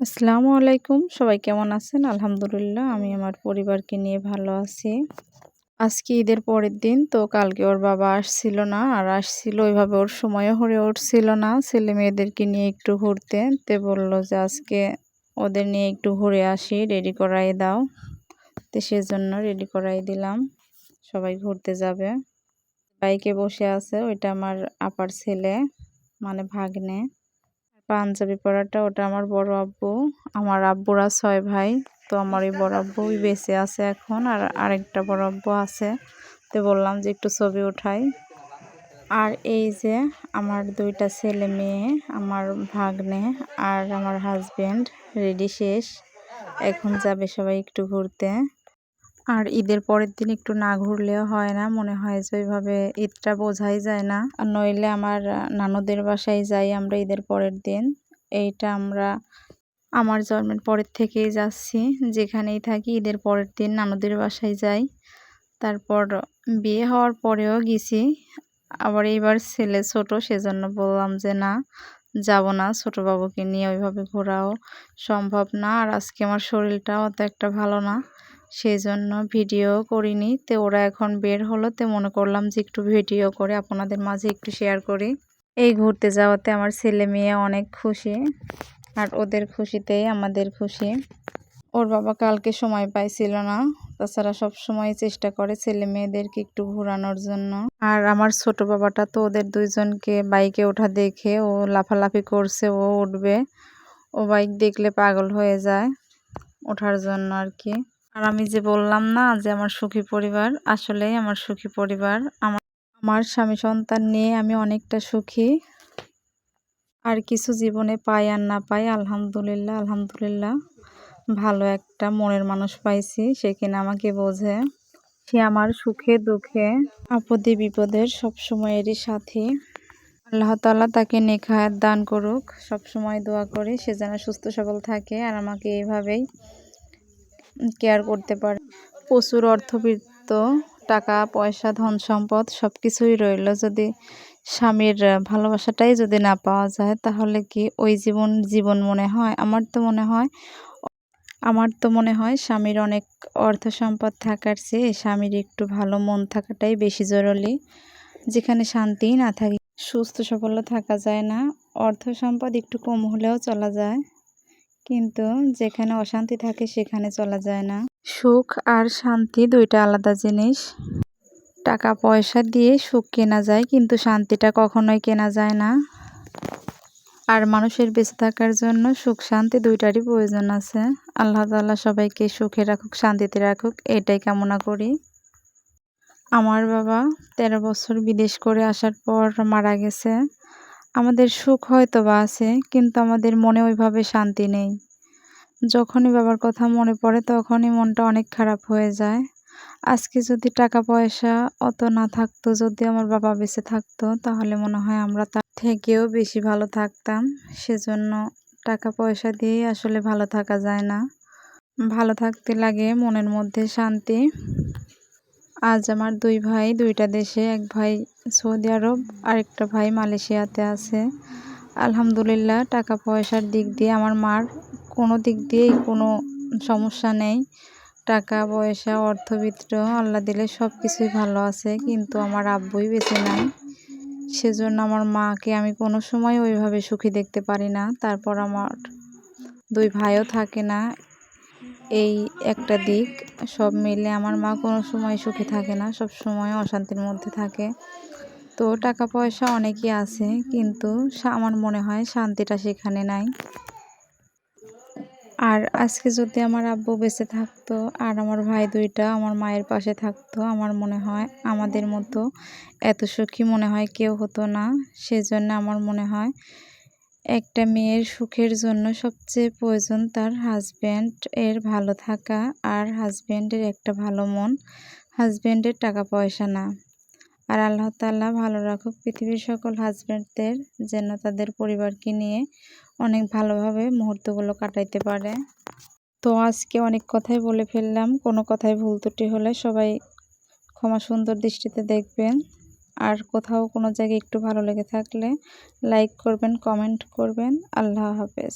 আসসালামু আলাইকুম। সবাই কেমন আছেন? আলহামদুলিল্লাহ, আমি আমার পরিবারকে নিয়ে ভালো আছি। আজকে ঈদের পরের দিন, তো কালকে ওর বাবা আসছিল না, আর আসছিল ওইভাবে ওর সময়ও হয়ে উঠছিল না। ছেলে মেয়েদেরকে নিয়ে একটু ঘুরতে, তে বলল যে আজকে ওদের নিয়ে একটু ঘুরে আসি, রেডি করাই দাও। তো সেজন্য রেডি করাই দিলাম। সবাই ঘুরতে যাবে। বাইকে বসে আছে, ওইটা আমার আপার ছেলে মানে ভাগ্নে। পাঞ্জাবি পরাটা, ওটা আমার বড় আব্বু। আমার আব্বুরা ছয় ভাই, তো আমার এই বড় আব্বুই বেঁচে আছে এখন, আর আরেকটা বড় আব্বু আছে। তো বললাম যে একটু ছবি উঠাই। আর এই যে আমার দুইটা ছেলে মেয়ে, আমার ভাগ্নে আর আমার হাজব্যান্ড রেডি শেষ। এখন যাবে সবাই একটু ঘুরতে। আর ঈদের পরের দিন একটু না ঘুরলেও হয় না। মনে হয় যে ওইভাবে ঈদটা বোঝাই যায় না। আর নইলে আমার নানুদের বাসায় যাই আমরা ঈদের পরের দিন। এইটা আমরা, আমার জন্মের পরের থেকেই যাচ্ছি। যেখানেই থাকি ঈদের পরের দিন নানুদের বাসায় যাই। তারপর বিয়ে হওয়ার পরেও গেছি। আবার এইবার ছেলে ছোট, সেজন্য বললাম যে না, যাব না, ছোটো বাবুকে নিয়ে ওইভাবে ঘোরাও সম্ভব না। আর আজকে আমার শরীরটাও অত একটা ভালো না। সেই জন্য ভিডিও করিনি। তো ওরা এখন বের হলো। তো মনে করলাম যে একটু ভিডিও করে আপনাদের মাঝে একটু শেয়ার করি। এই ঘুরতে যাওয়াতে আমার ছেলে মেয়ে অনেক খুশি আর ওদের খুশিতেই আমাদের খুশি। ওর বাবা কালকে সময় পাইছিল না। তাছাড়া সব সময় চেষ্টা করে ছেলে মেয়েদেরকে একটু ঘোরানোর জন্য। আর আমার ছোট বাবাটা তো ওদের দুইজনকে বাইকে ওঠা দেখে ও লাফালাফি করছে, ও উঠবে। ও বাইক দেখলে পাগল হয়ে যায় ওঠার জন্য আর কি। আর আমি যে বললাম না যে আমার সুখী পরিবার আসলে আমার সুখী পরিবার। আমার আমার স্বামী সন্তান নিয়ে আমি অনেকটা সুখী। আর কিছু জীবনে পাই আর না পাই, আলহামদুলিল্লাহ আলহামদুলিল্লাহ, ভালো একটা মনের মানুষ পাইছি, সে কিনা আমাকে বোঝে। সে আমার সুখে দুঃখে, আপদে বিপদের সবসময়েরই সাথী। আল্লাহ তালা তাকে নেখায়াত দান করুক সবসময় দোয়া করি, সে যেন সুস্থ সবল থাকে। আর আমাকে এইভাবেই কেয়ার করতে পারে। প্রচুর অর্থবৃত্ত, টাকা, পয়সা, ধন সম্পদ সব কিছুই রইল। যদি স্বামীর ভালোবাসাটাই যদি না পাওয়া যায়, তাহলে কি ওই জীবন জীবন মনে হয়? আমার তো মনে হয়, আমার তো মনে হয় স্বামীর অনেক অর্থ সম্পদ থাকার চেয়ে স্বামীর একটু ভালো মন থাকাটাই বেশি জরুরি। যেখানে শান্তি না থাকে, সুস্থ সফল থাকা যায় না। অর্থ সম্পদ একটু কম হলেও চলা যায়। কিন্তু যেখানে অশান্তি থাকে সেখানে চলা যায় না। সুখ আর শান্তি দুইটা আলাদা জিনিস। টাকা, পয়সা দিয়ে সুখ কেনা যায়, কিন্তু শান্তিটা কখনোই কেনা যায় না। আর মানুষের বেঁচে থাকার জন্য সুখ, শান্তি দুইটারই প্রয়োজন আছে। আল্লাহ তাল্লাহ সবাইকে সুখে রাখুক, শান্তিতে রাখুক, এটাই কামনা করি। আমার বাবা তেরো বছর বিদেশ করে আসার পর মারা গেছে। আমাদের সুখ হয়তো বা আছে, কিন্তু আমাদের মনে ওইভাবে শান্তি নেই। যখনই বাবার কথা মনে পড়ে, তখনই মনটা অনেক খারাপ হয়ে যায়। আজকে যদি টাকা পয়সা অত না থাকতো, যদি আমার বাবা বেঁচে থাকতো, তাহলে মনে হয় আমরা তার থেকেও বেশি ভালো থাকতাম। সেজন্য টাকা পয়সা দিয়েই আসলে ভালো থাকা যায় না। ভালো থাকতে লাগে মনের মধ্যে শান্তি। আজ আমার দুই ভাই, দুইটা দেশে, এক ভাই সৌদি আরব, আরেকটা ভাই মালয়েশিয়াতে আছে। আলহামদুলিল্লাহ টাকা পয়সার দিক দিয়ে আমার মার কোনো দিক দিয়েই কোনো সমস্যা নেই। টাকা পয়সা অর্থবিত্ত আল্লাহ দিলে সব কিছুই ভালো আছে, কিন্তু আমার আব্বুই বেঁচে নাই। সেজন্য আমার মাকে আমি কোনো সময় ওইভাবে সুখী দেখতে পারি না। তারপর আমার দুই ভাইও থাকে না। এই একটা দিক, সব মিলে আমার মা কোনো সময় সুখী থাকে না, সব সময় অশান্তির মধ্যে থাকে। তো টাকা পয়সা অনেকই আছে, কিন্তু আমার মনে হয় শান্তিটা সেখানে নাই। আর আজকে যদি আমার আব্বু বেঁচে থাকতো আর আমার ভাই দুইটা আমার মায়ের পাশে থাকতো, আমার মনে হয় আমাদের মতো এত সুখী মনে হয় কেউ হতো না। সেজন্য আমার মনে হয় একটা মেয়ের সুখের জন্য সবচেয়ে প্রয়োজন তার হাজব্যান্ড এর ভালো থাকা আর হাজব্যান্ডের একটা ভালো মন। হাজব্যান্ডের টাকা পয়সা না। আর আল্লাহ তাল্লাহ ভালো রাখুক পৃথিবীর সকল হাজব্যান্ডদের যেন তাদের পরিবারকে নিয়ে অনেক ভালোভাবে মুহূর্তগুলো কাটাইতে পারে। তো আজকে অনেক কথাই বলে ফেললাম, কোনো কথায় ভুল ত্রুটি হলে সবাই ক্ষমা সুন্দর দৃষ্টিতে দেখবেন। আর কোথাও কোনো জায়গায় একটু ভালো লেগে থাকলে লাইক করবেন কমেন্ট করবেন। আল্লাহ হাফেজ।